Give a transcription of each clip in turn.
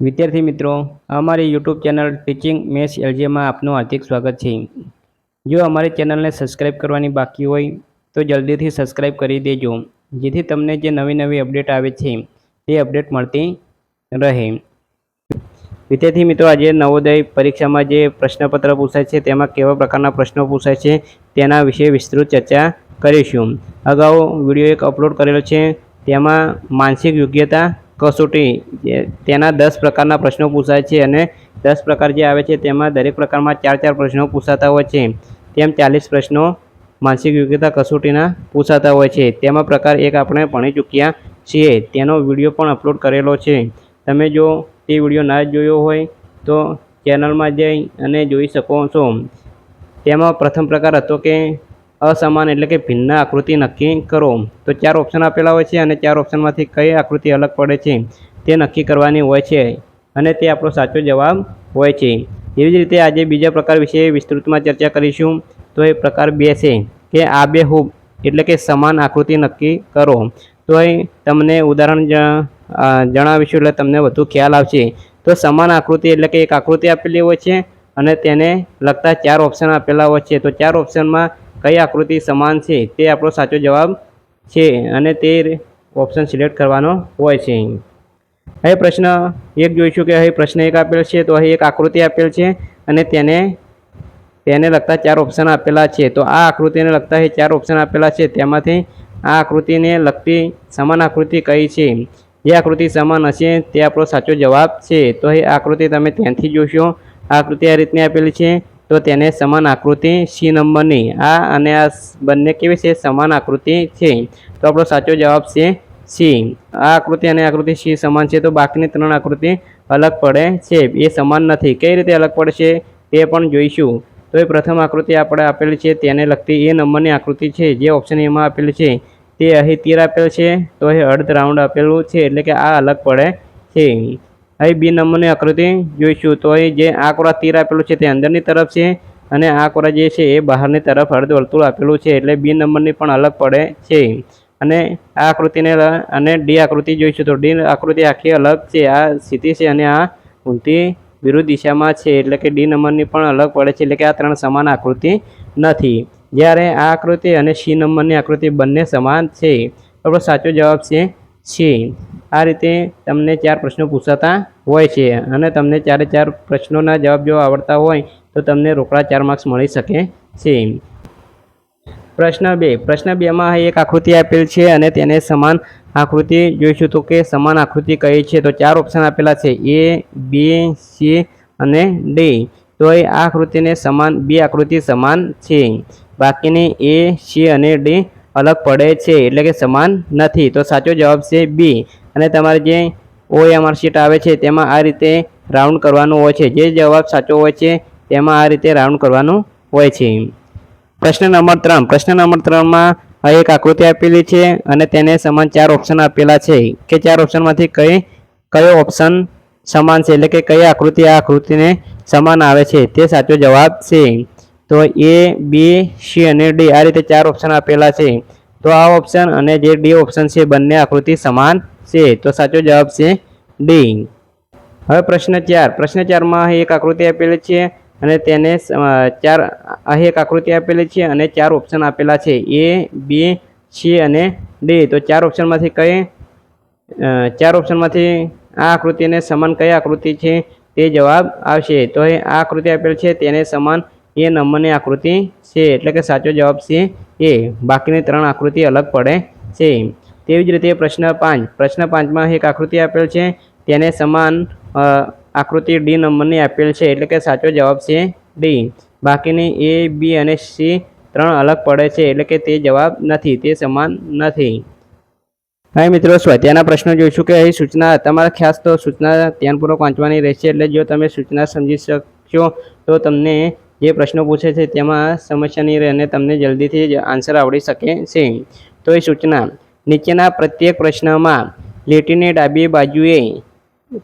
વિદ્યાર્થી મિત્રો, અમારી યુટ્યુબ ચેનલ ટીચિંગ મેથ્સ એલજીમાં આપનું હાર્દિક સ્વાગત છે. જો અમારી ચેનલને સબસ્ક્રાઇબ કરવાની બાકી હોય, તો જલ્દીથી સબસ્ક્રાઇબ કરી દેજો, જેથી તમને જે નવી નવી અપડેટ આવે છે, તે અપડેટ મળતી રહે. વિદ્યાર્થી મિત્રો, આજે નવોદય પરીક્ષામાં જે પ્રશ્નપત્ર પૂછાય છે, તેમાં કેવા પ્રકારના પ્રશ્નો પૂછાય છે, તેના વિશે વિસ્તૃત ચર્ચા કરીશું. અગાઉ વીડિયો એક અપલોડ કરેલો છે, તેમાં માનસિક યોગ્યતા કસોટી તેના દસ પ્રકારના પ્રશ્નો પૂછાય છે અને દસ પ્રકાર જે આવે છે તેમાં દરેક પ્રકારમાં ચાર ચાર પ્રશ્નો પૂછાતા હોય છે. તેમ ચાલીસ પ્રશ્નો માનસિક યોગ્યતા કસોટીના પૂછાતા હોય છે. તેમાં પ્રકાર એક આપણે ભણી ચૂક્યા છીએ. તેનો વીડિયો પણ અપલોડ કરેલો છે. તમે જો તે વીડિયો ના જોયો હોય તો ચેનલમાં જઈ અને જોઈ શકો છો. તેમાં પ્રથમ પ્રકાર હતો કે અસમાન એટલે કે ભિન્ન આકૃતિ નક્કી કરો. તો ચાર ઓપ્શન આપેલા હોય છે અને ચાર ઓપ્શનમાંથી કઈ આકૃતિ અલગ પડે છે તે નક્કી કરવાની હોય છે અને તે આપણો સાચો જવાબ હોય છે. એવી જ રીતે આજે બીજા પ્રકાર વિશે વિસ્તૃતમાં ચર્ચા કરીશું. તો એ પ્રકાર બે છે કે આ બે હુબ એટલે કે સમાન આકૃતિ નક્કી કરો. તો એ તમને ઉદાહરણ જણાવીશું એટલે તમને વધુ ખ્યાલ આવશે. તો સમાન આકૃતિ એટલે કે એક આકૃતિ આપેલી હોય છે અને તેને લગતા ચાર ઓપ્શન આપેલા હોય છે. તો ચાર ઓપ્શનમાં કઈ આકૃતિ સમાન છે તે આપણો સાચો જવાબ છે અને તે ઓપ્શન સિલેક્ટ કરવાનો હોય છે. હવે પ્રશ્ન એક જોઈશું કે અહીં પ્રશ્ન એક આપેલ છે તો અહીં એક આકૃતિ આપેલ છે અને તેને તેને લગતા ચાર ઓપ્શન આપેલા છે. તો આ આકૃતિને લગતા એ ચાર ઓપ્શન આપેલા છે તેમાંથી આ આકૃતિને લગતી સમાન આકૃતિ કઈ છે? જે આકૃતિ સમાન હશે તે આપણો સાચો જવાબ છે. તો એ આકૃતિ તમે ત્યાંથી જોશો. આકૃતિ આ રીતની આપેલી છે. તો તેને સમાન આકૃતિ સી નંબરની આ અને આ બંને કેવી છે? સમાન આકૃતિ છે. તો આપણો સાચો જવાબ છે સી આ આકૃતિ અને આકૃતિ સી સમાન છે. તો બાકીની ત્રણ આકૃતિ અલગ પડે છે. એ સમાન નથી. કઈ રીતે અલગ પડશે તે પણ જોઈશું. તો એ પ્રથમ આકૃતિ આપણે આપેલી છે. તેને લગતી એ નંબરની આકૃતિ છે. જે ઓપ્શન એમાં આપેલી છે. તે અહીં તીર આપેલ છે. તો અહીં અર્ધ રાઉન્ડ આપેલું છે. એટલે કે આ અલગ પડે છે. અહીં બી નંબરની આકૃતિ જોઈશું. તો અહીં જે આ કોરા તીર આપેલું છે તે અંદરની તરફ છે અને આ કોરા જે છે એ બહારની તરફ અર્ધ વર્તુળ આપેલું છે એટલે બી નંબરની પણ અલગ પડે છે. અને આ આકૃતિને અને ડી આકૃતિ જોઈશું તો ડી આકૃતિ આખી અલગ છે. આ સીધી છે અને આ ઊંધી વિરુદ્ધ દિશામાં છે એટલે કે ડી નંબરની પણ અલગ પડે છે એટલે કે આ ત્રણ સમાન આકૃતિ નથી. જ્યારે આ આકૃતિ અને સી નંબરની આકૃતિ બંને સમાન છે. આપણો સાચો જવાબ છે સી. આ રીતે તમને ચાર પ્રશ્નો પૂછાતા હોય છે અને તમને ચારે ચાર પ્રશ્નોના જવાબ જો આવડતા હોય તો તમને રોકડા ચાર માર્ક્સ મળી શકે છે. પ્રશ્ન બે. પ્રશ્ન બેમાં એક આકૃતિ આપેલ છે અને તેને સમાન આકૃતિ જોઈશું તો કે સમાન આકૃતિ કઈ છે? તો ચાર ઓપ્શન આપેલા છે. એ, બી, સી અને ડી. તો એ આ આકૃતિને સમાન, બે આકૃતિ સમાન છે. બાકીની એ, સી અને ડી અલગ પડે છે એટલે કે સમાન નથી. તો સાચો જવાબ છે બી. અને તમારે જે ઓએમઆર શીટ આવે છે, તેમાં આ રીતે રાઉન્ડ કરવાનું હોય છે. જે જવાબ સાચો હોય છે, તેમાં આ રીતે રાઉન્ડ કરવાનું હોય છે. પ્રશ્ન નંબર ત્રણ. પ્રશ્ન નંબર ત્રણમાં એક આકૃતિ આપેલી છે અને તેને સમાન ચાર ઓપ્શન આપેલા છે. કે ચાર ઓપ્શનમાંથી કઈ, કયો ઓપ્શન સમાન છે? એટલે કે કઈ આકૃતિ આ આકૃતિને સમાન આવે છે? તે સાચો જવાબ છે. તો એ બી સી અને ડી આ રીતે ચાર ઓપ્શન આપેલા છે. તો આ ઓપ્શન અને જે ડી ઓપ્શન છે, બંને આકૃતિ સમાન છે? તો સાચો જવાબ છે ડી હવે પ્રશ્ન ચાર. પ્રશ્ન ચારમાં એક આકૃતિ આપેલી છે અને તેને ચાર, અહીં એક આકૃતિ આપેલી છે અને ચાર ઓપ્શન આપેલા છે. એ, બી, સી અને ડી. તો ચાર ઓપ્શનમાંથી કઈ ચાર ઓપ્શનમાંથી આ આકૃતિને સમાન કઈ આકૃતિ છે તે જવાબ આવશે. તો એ આ આકૃતિ આપેલ છે તેને સમાન એ નંબરની આકૃતિ છે. એટલે કે સાચો જવાબ છે એ. બાકીની ત્રણ આકૃતિ અલગ પડે છે. તેવી જ રીતે પ્રશ્ન પાંચ. પ્રશ્ન પાંચમાં એક આકૃતિ આપેલ છે, તેને સમાન આકૃતિ ડી નંબરની આપેલ છે, એટલે કે સાચો જવાબ છે ડી. બાકીની એ, બી અને સી ત્રણ અલગ પડે છે, એટલે કે તે જવાબ નથી, તે સમાન નથી. હવે મિત્રો, સ્વાધ્યાયના પ્રશ્નો જોઈશું કે અહીં સૂચના, તમારા ખાસ તો સૂચના ધ્યાનપૂર્વક વાંચવાની રહેશે, એટલે જો તમે સૂચના સમજી શકશો, તો તમને જે પ્રશ્નો પૂછે છે તેમાં સમસ્યા નહીં રહે અને તમને જલ્દીથી જ આન્સર આવડી શકે છે. તો એ સૂચના નીચેના પ્રત્યેક પ્રશ્નમાં લીટીની ડાબી બાજુએ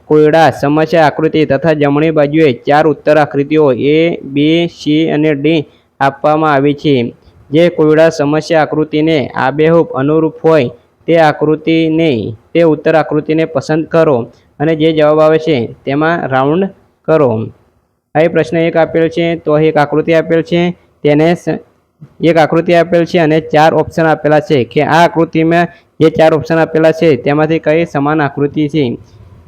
કોયડા, સમસ્યા, આકૃતિ તથા જમણી બાજુએ ચાર ઉત્તર આકૃતિઓ એ, બી, સી અને ડી આપવામાં આવી છે. જે કોયડા, સમસ્યા, આકૃતિને આબેહૂબ અનુરૂપ હોય તે આકૃતિને, તે ઉત્તર આકૃતિને પસંદ કરો અને જે જવાબ આવે છે તેમાં રાઉન્ડ કરો. અહીં પ્રશ્ન એક આપેલ છે, તો એક આકૃતિ આપેલ છે, તેને એક આકૃતિ આપેલ છે અને ચાર ઓપ્શન આપેલા છે કે આ આકૃતિમાં જે ચાર ઓપ્શન આપેલા છે તેમાંથી કઈ સમાન આકૃતિ છે?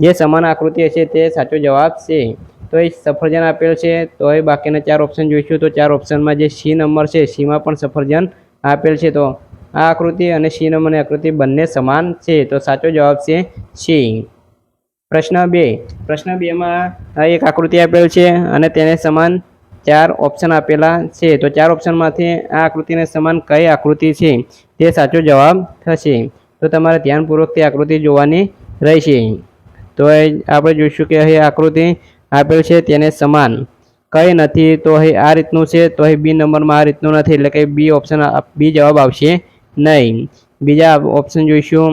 જે સમાન આકૃતિ હશે તે સાચો જવાબ છે. તો એ સફરજન આપેલ છે, તો એ બાકીના ચાર ઓપ્શન જોઈશું. તો ચાર ઓપ્શનમાં જે સી નંબર છે સીમાં પણ સફરજન આપેલ છે. તો આ આકૃતિ અને સી નંબરની આકૃતિ બંને સમાન છે. તો સાચો જવાબ છે સી પ્રશ્ન બે. પ્રશ્ન બેમાં એક આકૃતિ આપેલ છે અને તેને સમાન ચાર ઓપ્શન આપેલા છે. તો ચાર ઓપ્શનમાંથી આ આકૃતિને સમાન કઈ આકૃતિ છે? તે સાચો જવાબ થશે. તો તમારે ધ્યાનપૂર્વક તે આકૃતિ જોવાની રહેશે. તો આપણે જોઈશું કે અહીં આકૃતિ આપેલ છે તેને સમાન. કઈ નથી, તો અહીં આ રીતનું છે, તો અહીં બી નંબરમાં આ રીતનું નથી, એટલે કે બી ઓપ્શન બી જવાબ આવશે નહીં. બીજા ઓપ્શન જોઈશું.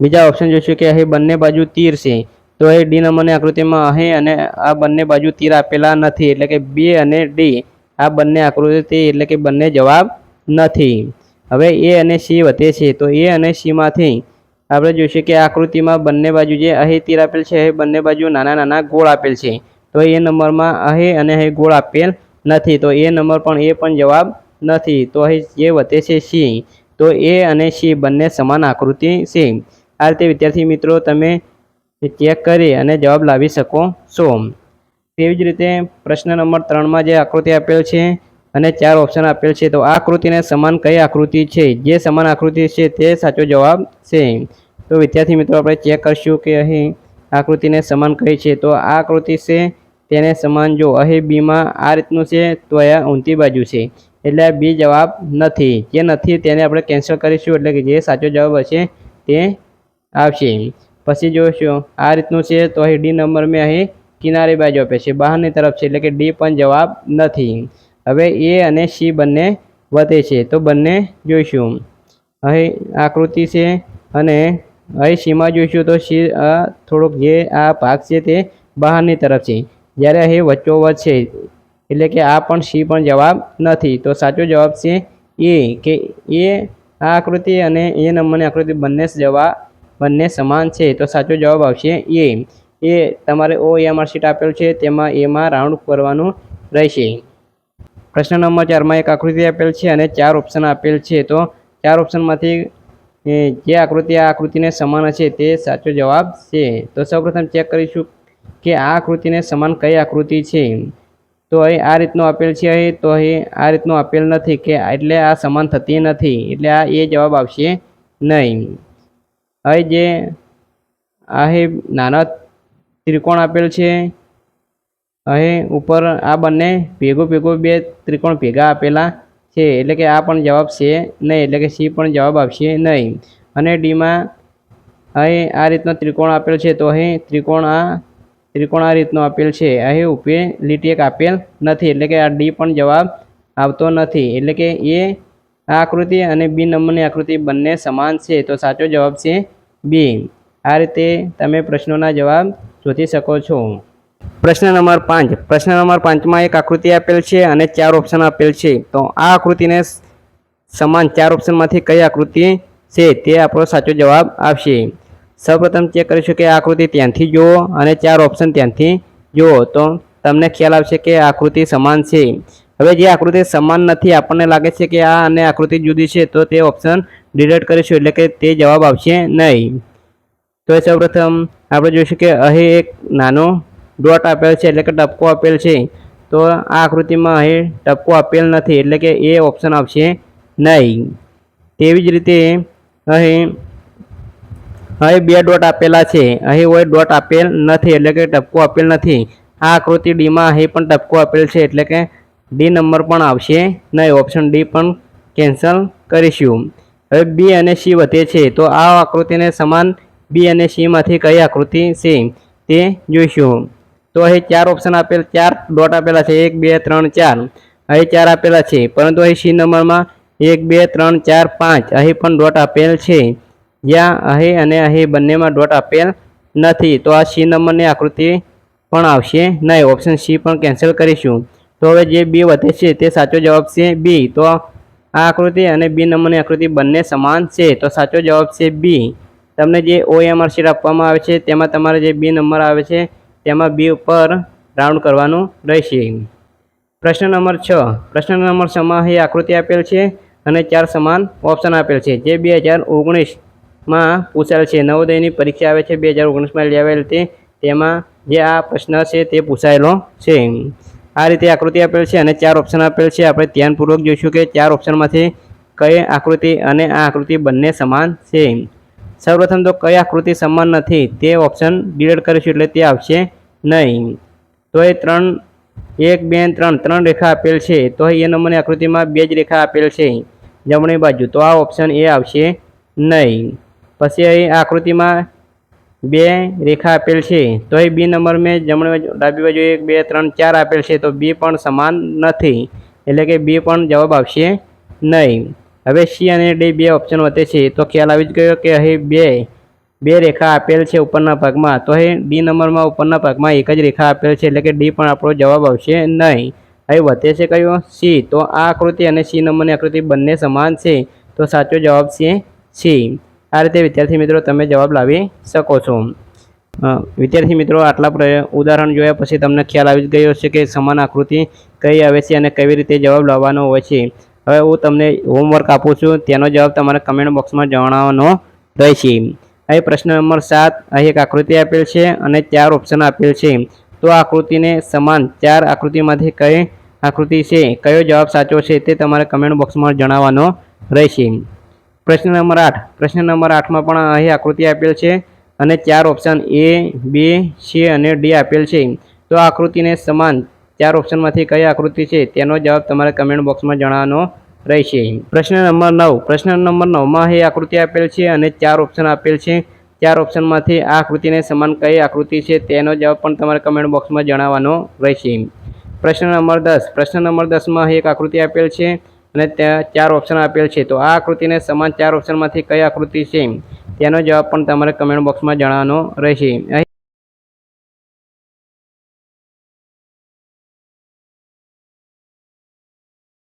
બીજા ઓપ્શન જોઈશું કે અહીં બંને બાજુ તીર છે. તો એ ડી નંબરની આકૃતિમાં અહીં અને આ બંને બાજુ તીર આપેલા નથી, એટલે કે બે અને ડી, આ બંને આકૃતિ એટલે કે બંને જવાબ નથી. હવે એ અને સી વધે છે, તો એ અને સીમાંથી આપણે જોઈશું કે આકૃતિમાં બંને બાજુ જે અહીં તીર આપેલ છે, એ બંને બાજુ નાના નાના ગોળ આપેલ છે. તો એ નંબરમાં અહીં અને અહીં ગોળ આપેલ નથી, તો એ નંબર પણ એ પણ જવાબ નથી. તો અહીં જે વધે છે સી, તો એ અને સી બંને સમાન આકૃતિ છે. આ રીતે વિદ્યાર્થી મિત્રો તમે ચેક કરી અને જવાબ લાવી શકો છો. તેવી જ રીતે પ્રશ્ન નંબર ત્રણમાં જે આકૃતિ આપેલ છે અને ચાર ઓપ્શન આપેલ છે, તો આ આકૃતિને સમાન કઈ આકૃતિ છે? જે સમાન આકૃતિ છે તે સાચો જવાબ છે. તો વિદ્યાર્થી મિત્રો, આપણે ચેક કરશું કે અહીં આકૃતિને સમાન કઈ છે. તો આ આકૃતિ છે તેને સમાન. જો અહીં બીમાં આ રીતનું છે, તો અહીંયા ઊંધી બાજુ છે. એટલે આ બી જવાબ નથી. જે નથી તેને આપણે કેન્સલ કરીશું, એટલે કે જે સાચો જવાબ હશે તે આવશે. પછી જોઈશું આ રીતનું છે, તો અહીં ડી નંબર મેં અહીં કિનારી બાજુ આપે છે, બહારની તરફ છે, એટલે કે ડી પણ જવાબ નથી. હવે એ અને સી બંને વધે છે, તો બંને જોઈશું. અહીં આકૃતિ છે, અને અહીં સીમાં જોઈશું, તો સી આ થોડોક જે આ ભાગ છે તે બહારની તરફ છે. જ્યારે અહીં વચ્ચોવચ છે, એટલે કે આ પણ સી પણ જવાબ નથી, તો સાચો જવાબ છે એ કે એ આ આકૃતિ અને એ નંબરની આકૃતિ બંને જવા બંને સમાન છે, તો સાચો જવાબ આવશે એ. એ તમારે ઓ એમઆર માર્કશીટ આપેલ છે, તેમાં એમાં રાઉન્ડ કરવાનું રહેશે. પ્રશ્ન નંબર ચારમાં એક આકૃતિ આપેલ છે અને ચાર ઓપ્શન આપેલ છે, તો ચાર ઓપ્શનમાંથી જે આકૃતિ આ આકૃતિને સમાન હશે તે સાચો જવાબ છે. તો સૌપ્રથમ ચેક કરીશું કે આ આકૃતિને સમાન કઈ આકૃતિ છે? તો અહીં આ રીતનું આપેલ છે અહીં, તો અહીં આ રીતનું આપેલ નથી કે એટલે આ સમાન થતી નથી, એટલે આ એ જવાબ આવશે નહીં. અહીં જે અહીં નાના ત્રિકોણ આપેલ છે અહીં ઉપર આ બંને ભેગું ભેગું બે ત્રિકોણ ભેગા આપેલા છે, એટલે કે આ પણ જવાબ છે નહીં, એટલે કે સી પણ જવાબ આવશે નહીં. અને ડીમાં અહીં આ રીતનો ત્રિકોણ આપેલ છે, તો અહીં ત્રિકોણ આ ત્રિકોણ આ રીતનો આપેલ છે. અહીં ઉપે લીટી એક આપેલ નથી, એટલે કે આ ડી પણ જવાબ આવતો નથી. એટલે કે એ આ આકૃતિ અને બી નંબરની આકૃતિ બંને સમાન છે, તો સાચો જવાબ છે બી. આ રીતે તમે પ્રશ્નોના જવાબ શોધી શકો છો. પ્રશ્ન નંબર પાંચ. પ્રશ્ન નંબર પાંચમાં એક આકૃતિ આપેલ છે અને ચાર ઓપ્શન આપેલ છે. તો આ આકૃતિને સમાન ચાર ઓપ્શનમાંથી કઈ આકૃતિ છે તે આપણો સાચો જવાબ આવશે સૌપ્રથમ ચેક કરીશું કે આકૃતિ ત્યાંથી જુઓ અને ચાર ઓપ્શન ત્યાંથી જુઓ. તો તમને ખ્યાલ આવશે કે આકૃતિ સમાન છે. હવે જે આકૃતિ સમાન નથી, આપણને લાગે છે કે આ અને આકૃતિ જુદી છે, તો તે ઓપ્શન ડિલીટ કરીશું, એટલે કે તે જવાબ આવશે નહીં. તો સૌપ્રથમ આપણે જોઈશું કે અહીં એક નાનો ડોટ આપેલ છે, એટલે કે ટપકો આપેલ છે. તો આ આકૃતિમાં અહીં ટપકો આપેલ નથી, એટલે કે એ ઓપ્શન આવશે નહીં. તેવી જ રીતે અહીં અહીં બે ડોટ આપેલા છે, અહીં કોઈ ડોટ આપેલ નથી, એટલે કે ટપકો આપેલ નથી. આ આકૃતિ ડીમાં અહીં પણ ટપકો આપેલ છે, એટલે કે ડી નંબર પણ આવશે. નહીં ઓપ્શન ડી પણ કેન્સલ કરીશું. હવે બી અને સી વધે છે, તો આ આકૃતિને સમાન બી અને સીમાંથી કઈ આકૃતિ છે તે જોઈશું. તો અહીં ચાર ઓપ્શન આપેલ, ચાર ડોટ આપેલા છે, એક, બે, ત્રણ, ચાર. અહીં ચાર આપેલા છે, પરંતુ અહીં સી નંબરમાં એક, બે, ત્રણ, ચાર, પાંચ અહીં પણ ડોટ આપેલ છે. જ્યાં અહીં અને અહીં બંનેમાં ડોટ આપેલ નથી. તો આ સી નંબરની આકૃતિ પણ આવશે. નહીં ઓપ્શન સી પણ કેન્સલ કરીશું. તો હવે જે બી વધે છે તે સાચો જવાબ છે બી તો આ આકૃતિ અને બી નંબરની આકૃતિ બંને સમાન છે. તો સાચો જવાબ છે બી તમને જે ઓએમઆર શીટ આપવામાં આવે છે, તેમાં તમારે જે બી નંબર આવે છે, તેમાં બી ઉપર રાઉન્ડ કરવાનું રહેશે. પ્રશ્ન નંબર છ. પ્રશ્ન નંબર છમાં અહીં આકૃતિ આપેલ છે અને ચાર સમાન ઓપ્શન આપેલ છે. જે બે હજાર ઓગણીસમાં પૂછાયેલ છે. નવોદયની પરીક્ષા આવે છે, બે હજાર ઓગણીસમાં લેવાયેલ તે, તેમાં જે આ પ્રશ્ન છે તે પૂછાયેલો છે. આ રીતે આકૃતિ આપેલ છે અને ચાર ઓપ્શન આપેલ છે. આપણે ધ્યાનપૂર્વક જોઈશું કે ચાર ઓપ્શનમાંથી કઈ આકૃતિ અને આ આકૃતિ બંને સમાન છે. સૌપ્રથમ તો કઈ આકૃતિ સમાન નથી. તે ઓપ્શન ડિલીટ કરીશું એટલે તે આવશે નહીં. તો એ ત્રણ, એક, બે ત્રણ ત્રણ રેખા આપેલ છે. તો એ નંબરની આકૃતિમાં બે જ રેખા આપેલ છે જમણી બાજુ. તો આ ઓપ્શન એ આવશે નહીં. પછી અહીં આકૃતિમાં બે રેખા આપેલ છે. તો એ બી નંબર મેં જમણી બાજુ ડાબી બાજુ એક, બે, ત્રણ, ચાર આપેલ છે. તો બી પણ સમાન નથી. એટલે કે બી પણ જવાબ આવશે નહીં. હવે સી અને ડી બે ઓપ્શન વધે છે. તો ખ્યાલ આવી જ ગયો કે અહીં બે બે રેખા આપેલ છે ઉપરના ભાગમાં. તો અહીં ડી નંબરમાં ઉપરના ભાગમાં એક જ રેખા આપેલ છે. એટલે કે ડી પણ આપણો જવાબ આવશે નહીં. અહીં વધે છે કયો? સી. તો આ આકૃતિ અને સી નંબરની આકૃતિ બંને સમાન છે. તો સાચો જવાબ છે સી. આ રીતે વિદ્યાર્થી મિત્રો તમે જવાબ લાવી શકો છો. વિદ્યાર્થી મિત્રો, આટલા ઉદાહરણ જોયા પછી તમને ખ્યાલ આવી ગયો છે કે સમાન આકૃતિ કઈ આવે છે અને કેવી રીતે જવાબ લાવવાનો હોય છે. હવે હું તમને હોમવર્ક આપું છું, તેનો જવાબ તમારે કમેન્ટ બોક્સમાં જણાવવાનો રહેશે. અહીં પ્રશ્ન નંબર સાત, અહીં એક આકૃતિ આપેલ છે અને ચાર ઓપ્શન આપેલ છે. તો આકૃતિને સમાન ચાર આકૃતિમાંથી કઈ આકૃતિ છે, કયો જવાબ સાચો છે તે તમારે કમેન્ટ બોક્સમાં જણાવવાનો રહેશે. પ્રશ્ન નંબર આઠ. પ્રશ્ન નંબર આઠમાં પણ અહીં આકૃતિ આપેલ છે અને ચાર ઓપ્શન એ બી સી અને ડી આપેલ છે. તો આકૃતિને સમાન ચાર ઓપ્શનમાંથી કઈ આકૃતિ છે તેનો જવાબ તમારે કમેન્ટ બોક્સમાં જણાવવાનો રહેશે. પ્રશ્ન નંબર નવ. પ્રશ્ન નંબર નવમાં અહીં આકૃતિ આપેલ છે અને ચાર ઓપ્શન આપેલ છે. ચાર ઓપ્શનમાંથી આ આકૃતિને સમાન કઈ આકૃતિ છે તેનો જવાબ પણ તમારે કમેન્ટ બોક્સમાં જણાવવાનો રહેશે. પ્રશ્ન નંબર દસ. પ્રશ્ન નંબર દસમાં એક આકૃતિ આપેલ છે અને ત્યાં ચાર ઓપ્શન આપેલ છે. તો આ આકૃતિને સમાન ચાર ઓપ્શનમાંથી કઈ આકૃતિ છે તેનો જવાબ પણ તમારે કમેન્ટ બોક્સમાં જણાવવાનો રહેશે.